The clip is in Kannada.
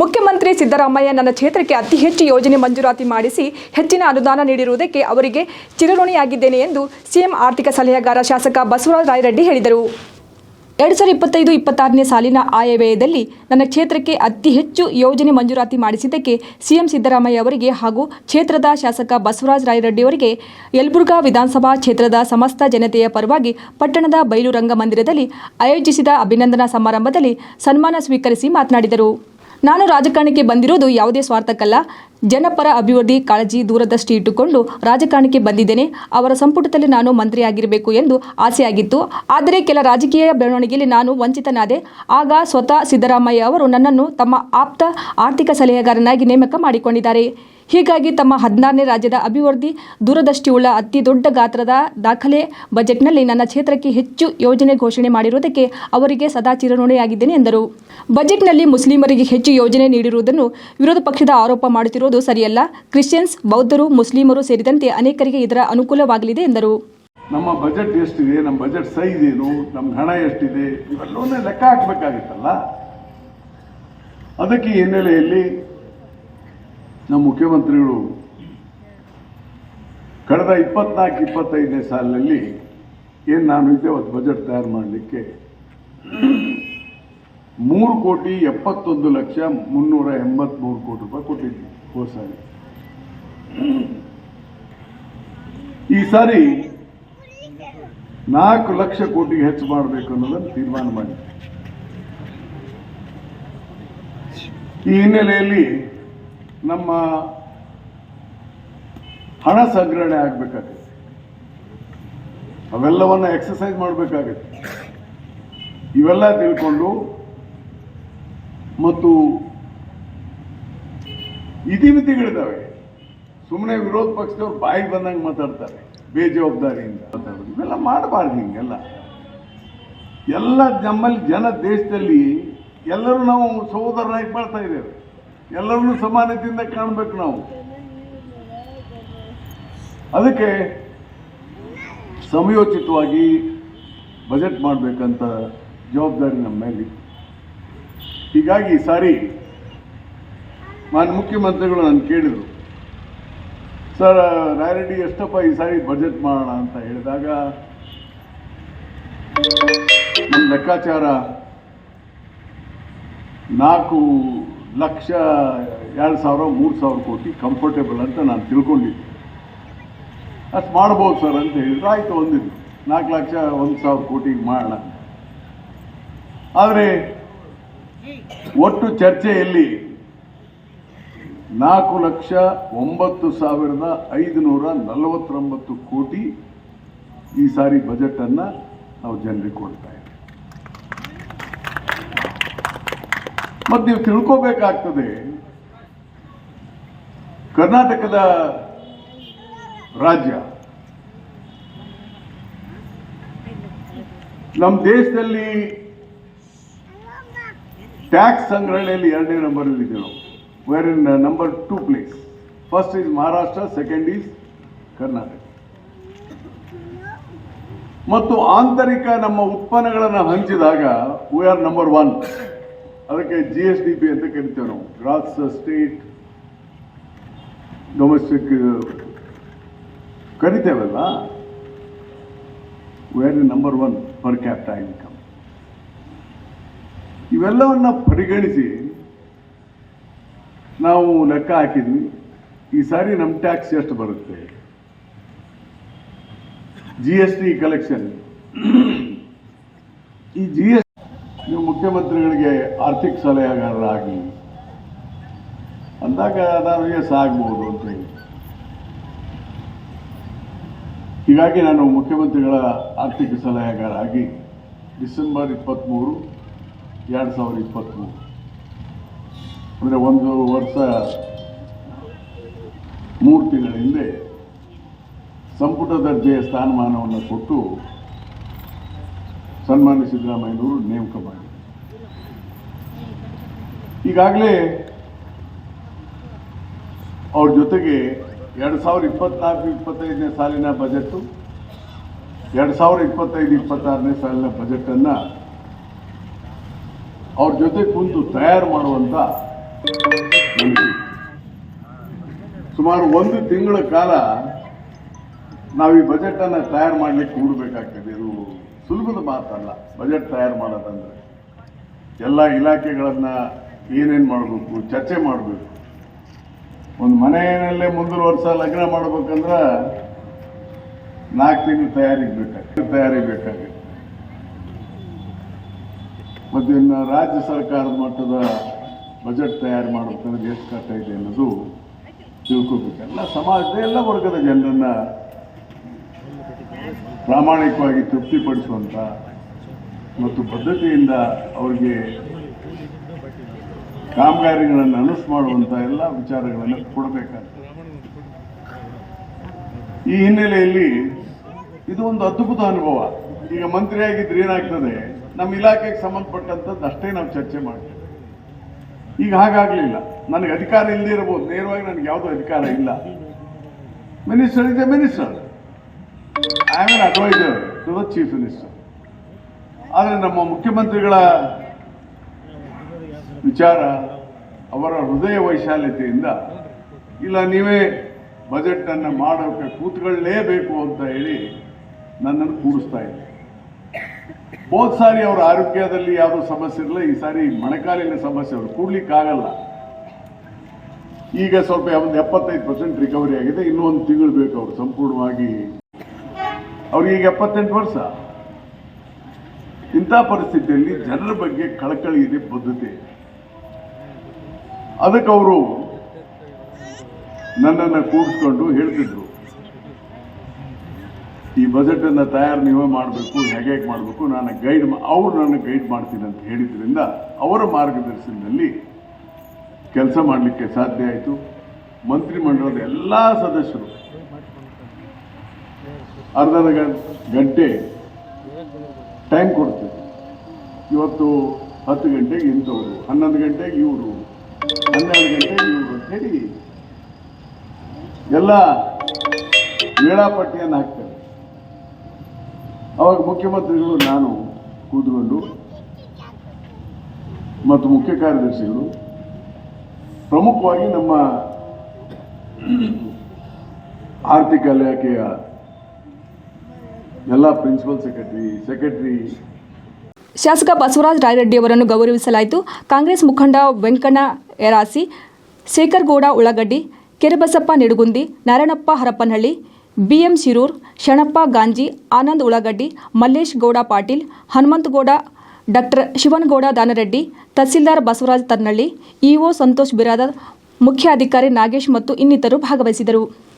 ಮುಖ್ಯಮಂತ್ರಿ ಸಿದ್ದರಾಮಯ್ಯ ನನ್ನ ಕ್ಷೇತ್ರಕ್ಕೆ ಅತಿ ಹೆಚ್ಚು ಯೋಜನೆ ಮಂಜೂರಾತಿ ಮಾಡಿಸಿ ಹೆಚ್ಚಿನ ಅನುದಾನ ನೀಡಿರುವುದಕ್ಕೆ ಅವರಿಗೆ ಚಿರಋಣಿಯಾಗಿದ್ದೇನೆ ಎಂದು ಸಿಎಂ ಆರ್ಥಿಕ ಸಲಹೆಗಾರ ಶಾಸಕ ಬಸವರಾಜ ರಾಯರೆಡ್ಡಿ ಹೇಳಿದರು. ಎರಡು ಸಾವಿರದ ಇಪ್ಪತ್ತೈದು ಇಪ್ಪತ್ತಾರನೇ ಸಾಲಿನ ಆಯವ್ಯಯದಲ್ಲಿ ನನ್ನ ಕ್ಷೇತ್ರಕ್ಕೆ ಅತಿ ಹೆಚ್ಚು ಯೋಜನೆ ಮಂಜೂರಾತಿ ಮಾಡಿಸಿದ್ದಕ್ಕೆ ಸಿಎಂ ಸಿದ್ದರಾಮಯ್ಯ ಅವರಿಗೆ ಹಾಗೂ ಕ್ಷೇತ್ರದ ಶಾಸಕ ಬಸವರಾಜ ರಾಯರೆಡ್ಡಿ ಅವರಿಗೆ ಯಲಬುರ್ಗಾ ವಿಧಾನಸಭಾ ಕ್ಷೇತ್ರದ ಸಮಸ್ತ ಜನತೆಯ ಪರವಾಗಿ ಪಟ್ಟಣದ ಬಯಲು ರಂಗಮಂದಿರದಲ್ಲಿ ಆಯೋಜಿಸಿದ ಅಭಿನಂದನಾ ಸಮಾರಂಭದಲ್ಲಿ ಸನ್ಮಾನ ಸ್ವೀಕರಿಸಿ ಮಾತನಾಡಿದರು. ನಾನು ರಾಜಕಾರಣಕ್ಕೆ ಬಂದಿರೋದು ಯಾವುದೇ ಸ್ವಾರ್ಥಕ್ಕಲ್ಲ. ಜನಪರ ಅಭಿವೃದ್ಧಿ ಕಾಳಜಿ ದೂರದೃಷ್ಟಿ ಇಟ್ಟುಕೊಂಡು ರಾಜಕಾರಣಕ್ಕೆ ಬಂದಿದ್ದೇನೆ. ಅವರ ಸಂಪುಟದಲ್ಲಿ ನಾನು ಮಂತ್ರಿಯಾಗಿರಬೇಕು ಎಂದು ಆಸೆಯಾಗಿತ್ತು. ಆದರೆ ಕೆಲ ರಾಜಕೀಯ ಬೆಳವಣಿಗೆಯಲ್ಲಿ ನಾನು ವಂಚಿತನಾದೆ. ಆಗ ಸ್ವತಃ ಸಿದ್ದರಾಮಯ್ಯ ಅವರು ನನ್ನನ್ನು ತಮ್ಮ ಆಪ್ತ ಆರ್ಥಿಕ ಸಲಹೆಗಾರನಾಗಿ ನೇಮಕ ಮಾಡಿಕೊಂಡಿದ್ದಾರೆ. ಹೀಗಾಗಿ ತಮ್ಮ ಹದಿನಾರನೇ ರಾಜ್ಯದ ಅಭಿವೃದ್ಧಿ ದೂರದೃಷ್ಟಿಯುಳ್ಳ ಅತಿ ದೊಡ್ಡ ಗಾತ್ರದ ದಾಖಲೆ ಬಜೆಟ್ನಲ್ಲಿ ನನ್ನ ಕ್ಷೇತ್ರಕ್ಕೆ ಹೆಚ್ಚು ಯೋಜನೆ ಘೋಷಣೆ ಮಾಡಿರುವುದಕ್ಕೆ ಅವರಿಗೆ ಸದಾ ಚಿರಋಣಿಯಾಗಿದ್ದೇನೆ ಎಂದರು. ಬಜೆಟ್ನಲ್ಲಿ ಮುಸ್ಲಿಮರಿಗೆ ಹೆಚ್ಚು ಯೋಜನೆ ನೀಡಿರುವುದನ್ನು ವಿರೋಧ ಪಕ್ಷದ ಆರೋಪ ಮಾಡುತ್ತಿರುವುದು ಸರಿಯಲ್ಲ. ಕ್ರಿಶ್ಚಿಯನ್ಸ್, ಬೌದ್ಧರು, ಮುಸ್ಲಿಮರು ಸೇರಿದಂತೆ ಅನೇಕರಿಗೆ ಇದರ ಅನುಕೂಲವಾಗಲಿದೆ ಎಂದರು. ನಮ್ಮ ಬಜೆಟ್ ಎಷ್ಟಿದೆ, ನಮ್ಮ ಬಜೆಟ್ ಸೈಜ್ ಏನು, ನಮ್ಮ ಹಣ ಎಷ್ಟಿದೆ, ಇವೆಲ್ಲವನ್ನೇ ಲೆಕ್ಕ ಹಾಕಬೇಕಾಗಿತ್ತಲ್ಲ. ಅದಕ್ಕೆ ಹಿನ್ನೆಲೆಯಲ್ಲಿ ನಮ್ಮ ಮುಖ್ಯಮಂತ್ರಿಗಳು ಕಳೆದ ಇಪ್ಪತ್ನಾಲ್ಕು, ಇಪ್ಪತ್ತೈದನೇ ಸಾಲಿನಲ್ಲಿ ಏನು ನಾನು ಇದ್ದೆ, ಅವತ್ತು ಬಜೆಟ್ ತಯಾರು ಮಾಡಲಿಕ್ಕೆ ಮೂರು ಕೋಟಿ ಎಪ್ಪತ್ತೊಂದು ಲಕ್ಷ ಮುನ್ನೂರ ಎಂಬತ್ಮೂರು ಕೋಟಿ ರೂಪಾಯಿ ಕೊಟ್ಟಿದ್ವಿ ಹೋದ ಸಾರಿ. ಈ ಸಾರಿ ನಾಲ್ಕು ಲಕ್ಷ ಕೋಟಿಗೆ ಹೆಚ್ಚು ಮಾಡಬೇಕು ಅನ್ನೋದನ್ನು ತೀರ್ಮಾನ ಮಾಡಿದೆ ಈ ಹಿನ್ನೆಲೆಯಲ್ಲಿ ನಮ್ಮ ಹಣ ಸಂಗ್ರಹಣೆ ಆಗಬೇಕಾಗುತ್ತೆ. ಅವೆಲ್ಲವನ್ನ ಎಕ್ಸಸೈಸ್ ಮಾಡಬೇಕಾಗತ್ತೆ. ಇವೆಲ್ಲ ತಿಳ್ಕೊಂಡು ಮತ್ತು ಇತಿಮಿತಿಗಳಿದ್ದಾವೆ. ಸುಮ್ಮನೆ ವಿರೋಧ ಪಕ್ಷದವ್ರು ಬಾಯಿಗೆ ಬಂದಂಗೆ ಮಾತಾಡ್ತಾರೆ, ಬೇಜವಾಬ್ದಾರಿಯಿಂದ ಮಾತಾಡೋದು. ಇವೆಲ್ಲ ಮಾಡಬಾರ್ದು ಹಿಂಗೆಲ್ಲ. ಎಲ್ಲ ನಮ್ಮಲ್ಲಿ ಜನ ದೇಶದಲ್ಲಿ ಎಲ್ಲರೂ ನಾವು ಸಹೋದರನಾಗಿ ಬಾಳ್ತಾ ಇದ್ದೇವೆ. ಎಲ್ಲರನ್ನೂ ಸಮಾನತೆಯಿಂದ ಕಾಣಬೇಕು ನಾವು. ಅದಕ್ಕೆ ಸಮಯೋಚಿತವಾಗಿ ಬಜೆಟ್ ಮಾಡಬೇಕಂತ ಜವಾಬ್ದಾರಿ ನಮ್ಮ ಮೇಲೆ ಹೀಗಾಗಿ ಈ ಸಾರಿ ಮಾನ್ಯ ಮುಖ್ಯಮಂತ್ರಿಗಳು ನಾನು ಕೇಳಿದರು, ಸರ್, ರಾಯರೆಡ್ಡಿ ಎಷ್ಟಪ್ಪ ಈ ಸಾರಿ ಬಜೆಟ್ ಮಾಡೋಣ ಅಂತ ಹೇಳಿದಾಗ ನಮ್ಮ ಲೆಕ್ಕಾಚಾರ ನಾಲ್ಕು ಲಕ್ಷ ಎರಡು ಸಾವಿರ, ಮೂರು ಸಾವಿರ ಕೋಟಿ ಕಂಫರ್ಟೇಬಲ್ ಅಂತ ನಾನು ತಿಳ್ಕೊಂಡಿದ್ದೆ. ಅಷ್ಟು ಮಾಡ್ಬೋದು ಸರ್ ಅಂತ ಹೇಳಿದ್ರು, ಆಯಿತು ಒಂದಿದ್ದು ನಾಲ್ಕು ಲಕ್ಷ, ಒಂದು ಸಾವಿರ ಕೋಟಿಗೆ ಮಾಡೋಣ ಆದರೆ ಒಟ್ಟು ಚರ್ಚೆಯಲ್ಲಿ ನಾಲ್ಕು ಲಕ್ಷ ಒಂಬತ್ತು ಸಾವಿರದ ಐದುನೂರ ನಲವತ್ತೊಂಬತ್ತು ಕೋಟಿ ಈ ಸಾರಿ ಬಜೆಟನ್ನು ನಾವು ಜನರಿಗೆ ಕೊಡ್ತಾ ಇದ್ದೀವಿ. ಮತ್ತು ನೀವು ತಿಳ್ಕೋಬೇಕಾಗ್ತದೆ, ಕರ್ನಾಟಕದ ರಾಜ್ಯ, ನಮ್ಮ ದೇಶದಲ್ಲಿ ಟ್ಯಾಕ್ಸ್ ಸಂಗ್ರಹಣೆಯಲ್ಲಿ ಎರಡನೇ ನಂಬರಲ್ಲಿ ಇದ್ದೀವಿ ನಾವು. Where in number two place first is Maharashtra second is Karnataka ಮತ್ತು ಆಂತರಿಕ ನಮ್ಮ ಉತ್ಪನ್ನಗಳನ್ನು ಹಂಚಿದಾಗ ವಿ ಆರ್ ನಂಬರ್ ಒನ್ ಅದಕ್ಕೆ ಜಿ ಎಸ್ ಡಿ ಪಿ ಅಂತ ಕರಿತೇವೆ ನಾವು. Gross state domestic ಕರಿತೇವಲ್ಲ? We are number one per capital income ಇವೆಲ್ಲವನ್ನ ಪರಿಗಣಿಸಿ ನಾವು ಲೆಕ್ಕ ಹಾಕಿದ್ವಿ. ಈ ಸಾರಿ ನಮ್ಮ ಟ್ಯಾಕ್ಸ್ ಎಷ್ಟು ಬರುತ್ತೆ? ಜಿ ಎಸ್ ಟಿ ಕಲೆಕ್ಷನ್ ಈ ಜಿ ಎಸ್ ನೀವು ಮುಖ್ಯಮಂತ್ರಿಗಳಿಗೆ ಆರ್ಥಿಕ ಸಲಹೆಗಾರರಾಗಿ ಅಂದಾಗ ನಾನು ಎಸ್ ಆಗ್ಬೋದು ಅಂತ ಹೇಳಿ. ಹೀಗಾಗಿ ನಾನು ಮುಖ್ಯಮಂತ್ರಿಗಳ ಆರ್ಥಿಕ ಸಲಹೆಗಾರ ಆಗಿ ಡಿಸೆಂಬರ್ ಇಪ್ಪತ್ತ್ಮೂರು ಎರಡು ಸಾವಿರದ ಇಪ್ಪತ್ತ್ಮೂರು ಅಂದರೆ ಒಂದು ವರ್ಷ ಮೂರು ತಿಂಗಳ ಹಿಂದೆ ಸಂಪುಟ ದರ್ಜೆಯ ಸ್ಥಾನಮಾನವನ್ನು ಕೊಟ್ಟು ಸನ್ಮಾನ್ಯ ಸಿದ್ದರಾಮಯ್ಯನವರು ನೇಮಕ ಮಾಡಿ ಈಗಾಗಲೇ ಅವ್ರ ಜೊತೆಗೆ ಎರಡು ಸಾವಿರದ ಇಪ್ಪತ್ನಾಲ್ಕು ಇಪ್ಪತ್ತೈದನೇ ಸಾಲಿನ ಬಜೆಟ್ಟು ಎರಡು ಸಾವಿರದ ಇಪ್ಪತ್ತೈದು ಇಪ್ಪತ್ತಾರನೇ ಸಾಲಿನ ಬಜೆಟನ್ನು ಅವ್ರ ಜೊತೆ ಕುಂತು ತಯಾರು ಮಾಡುವಂಥ ಸುಮಾರು ಒಂದು ತಿಂಗಳ ಕಾಲ ನಾವು ಈ ಬಜೆಟ್ ಅನ್ನ ತಯಾರು ಮಾಡ್ಲಿಕ್ಕೆ ಕೂಡಬೇಕಾಗ್ತದೆ. ಇದು ಸುಲಭದ ಮಾತಲ್ಲ. ಬಜೆಟ್ ತಯಾರು ಮಾಡೋದಂದ್ರೆ ಎಲ್ಲ ಇಲಾಖೆಗಳನ್ನ ಏನೇನ್ ಮಾಡಬೇಕು, ಚರ್ಚೆ ಮಾಡಬೇಕು. ಒಂದು ಮನೆಯಲ್ಲೇ ಮುಂದಿನ ವರ್ಷ ಲಗ್ನ ಮಾಡ್ಬೇಕಂದ್ರ ನಾಲ್ಕು ತಿಂಗಳು ತಯಾರಿಗೆ ಬೇಕಾಗ್ತದೆ ತಯಾರಿ ಬೇಕಾಗುತ್ತೆ ಮತ್ತೆ ಇನ್ನು ರಾಜ್ಯ ಸರ್ಕಾರದ ಮಟ್ಟದ ಬಜೆಟ್ ತಯಾರು ಮಾಡ್ಬೇಕಂದ್ರೆ ಎಷ್ಟು ಕಷ್ಟ ಇದೆ ಅನ್ನೋದು ತಿಳ್ಕೊಬೇಕು. ಎಲ್ಲ ಸಮಾಜದ ಎಲ್ಲ ವರ್ಗದ ಜನರನ್ನ ಪ್ರಾಮಾಣಿಕವಾಗಿ ತೃಪ್ತಿಪಡಿಸುವಂತ ಮತ್ತು ಪದ್ಧತಿಯಿಂದ ಅವರಿಗೆ ಕಾಮಗಾರಿಗಳನ್ನು ಅನೌನ್ಸ್ ಮಾಡುವಂಥ ಎಲ್ಲ ವಿಚಾರಗಳನ್ನು ಕೊಡಬೇಕಾಗ್ತದೆ. ಈ ಹಿನ್ನೆಲೆಯಲ್ಲಿ ಇದು ಒಂದು ಅದ್ಭುತ ಅನುಭವ. ಈಗ ಮಂತ್ರಿಯಾಗಿದ್ರೆ ಏನಾಗ್ತದೆ? ನಮ್ಮ ಇಲಾಖೆಗೆ ಸಂಬಂಧಪಟ್ಟಂಥದ್ದು ಅಷ್ಟೇ ನಾವು ಚರ್ಚೆ ಮಾಡ್ತೇವೆ. ಈಗ ಹಾಗಾಗಲಿಲ್ಲ ನನಗೆ ಅಧಿಕಾರ ಇಲ್ಲದಿರಬಹುದು ನೇರವಾಗಿ ನನಗೆ ಯಾವುದೂ ಅಧಿಕಾರ ಇಲ್ಲ. ಮಿನಿಸ್ಟರ್ ಇದೆ minister I am an adviser to the chief minister ಆದರೆ ನಮ್ಮ ಮುಖ್ಯಮಂತ್ರಿಗಳ ವಿಚಾರ ಅವರ ಹೃದಯ ವೈಶಾಲ್ಯತೆಯಿಂದ, ಇಲ್ಲ, ನೀವೇ ಬಜೆಟ್ ಮಾಡೋಕ್ಕೆ ಮಾಡೋಕೆ ಕೂತ್ಕೊಳ್ಳೇಬೇಕು ಅಂತ ಹೇಳಿ ನನ್ನನ್ನು ಕೂರಿಸ್ತಾ ಇದ್ದಾರೆ ಹೋದ್ ಸಾರಿ ಅವರ ಆರೋಗ್ಯದಲ್ಲಿ ಯಾವುದೋ ಸಮಸ್ಯೆ ಇರಲಿಲ್ಲ, ಈ ಸಾರಿ ಮಣಕಾಲಿನ ಸಮಸ್ಯೆ ಅವರು ಕೂಡ್ಲಿಕ್ಕಾಗಲ್ಲ. ಈಗ ಸ್ವಲ್ಪ ಒಂದು ಎಪ್ಪತ್ತೈದು ಪರ್ಸೆಂಟ್ ರಿಕವರಿ ಆಗಿದೆ ಇನ್ನೂ ಒಂದು ತಿಂಗಳು ಬೇಕು ಅವರು ಸಂಪೂರ್ಣವಾಗಿ. ಅವ್ರಿಗೆ ಈಗ ಎಪ್ಪತ್ತೆಂಟು ವರ್ಷ. ಇಂಥ ಪರಿಸ್ಥಿತಿಯಲ್ಲಿ ಜನರ ಬಗ್ಗೆ ಕಳಕಳಿ ಇದೆ, ಬದ್ಧತೆ ಅದಕ್ಕೆ ಅವರು ನನ್ನನ್ನು ಕೂಡಿಸ್ಕೊಂಡು ಹೇಳ್ತಿದ್ರು. ಈ ಬಜೆಟನ್ನು ತಯಾರು ನೀವೇ ಮಾಡಬೇಕು, ಹೇಗೆ ಹೇಗೆ ಮಾಡಬೇಕು, ನಾನು ಗೈಡ್ ಅವರು ನನಗೆ ಗೈಡ್ ಮಾಡ್ತೀನಿ ಅಂತ ಹೇಳಿದ್ರಿಂದ ಅವರ ಮಾರ್ಗದರ್ಶನದಲ್ಲಿ ಕೆಲಸ ಮಾಡಲಿಕ್ಕೆ ಸಾಧ್ಯ ಆಯಿತು. ಮಂತ್ರಿಮಂಡಲದ ಎಲ್ಲ ಸದಸ್ಯರು ಅರ್ಧ ಗಂಟೆ ಟೈಮ್ ಕೊಡ್ತೀವಿ. ಇವತ್ತು ಹತ್ತು ಗಂಟೆಗೆ ಇಂಥವ್ರು, ಹನ್ನೊಂದು ಗಂಟೆಗೆ ಇವರು, ಹನ್ನೆರಡು ಗಂಟೆಗೆ ಇವರು ಅಂತ ಹೇಳಿ ಎಲ್ಲ ವೇಳಾಪಟ್ಟಿಯನ್ನು ಹಾಕ್ತಾರೆ. ಅವಾಗ ಮುಖ್ಯಮಂತ್ರಿಗಳು, ನಾನು ಕೂತ್ಕೊಂಡು ಮತ್ತು ಮುಖ್ಯ ಕಾರ್ಯದರ್ಶಿಗಳು ಪ್ರಮುಖವಾಗಿ ನಮ್ಮ ಆರ್ಥಿಕ ಇಲಾಖೆಯ ಎಲ್ಲ ಪ್ರಿನ್ಸಿಪಲ್ ಸೆಕ್ರೆಟರಿ ಸೆಕ್ರೆಟರಿ ಶಾಸಕ ಬಸವರಾಜ ರಾಯರೆಡ್ಡಿ ಅವರನ್ನು ಗೌರವಿಸಲಾಯಿತು. ಕಾಂಗ್ರೆಸ್ ಮುಖಂಡ Venkanna Yarasi Shekhargouda Ullagaddi Kerebasappa Nidugundi, Narayanappa Harapanahalli B M Shirur, Shanappa Ganji, Anand Ulagaddi, Mallesh Gowda Patil Hanumanthagouda doctor Shivanagouda Danareddy, tahsildar Basavaraj Tannalli EO Santosh Biradar, ಮುಖ್ಯಾಧಿಕಾರಿ ನಾಗೇಶ್ ಮತ್ತು ಇನ್ನಿತರರು ಭಾಗವಹಿಸಿದರು.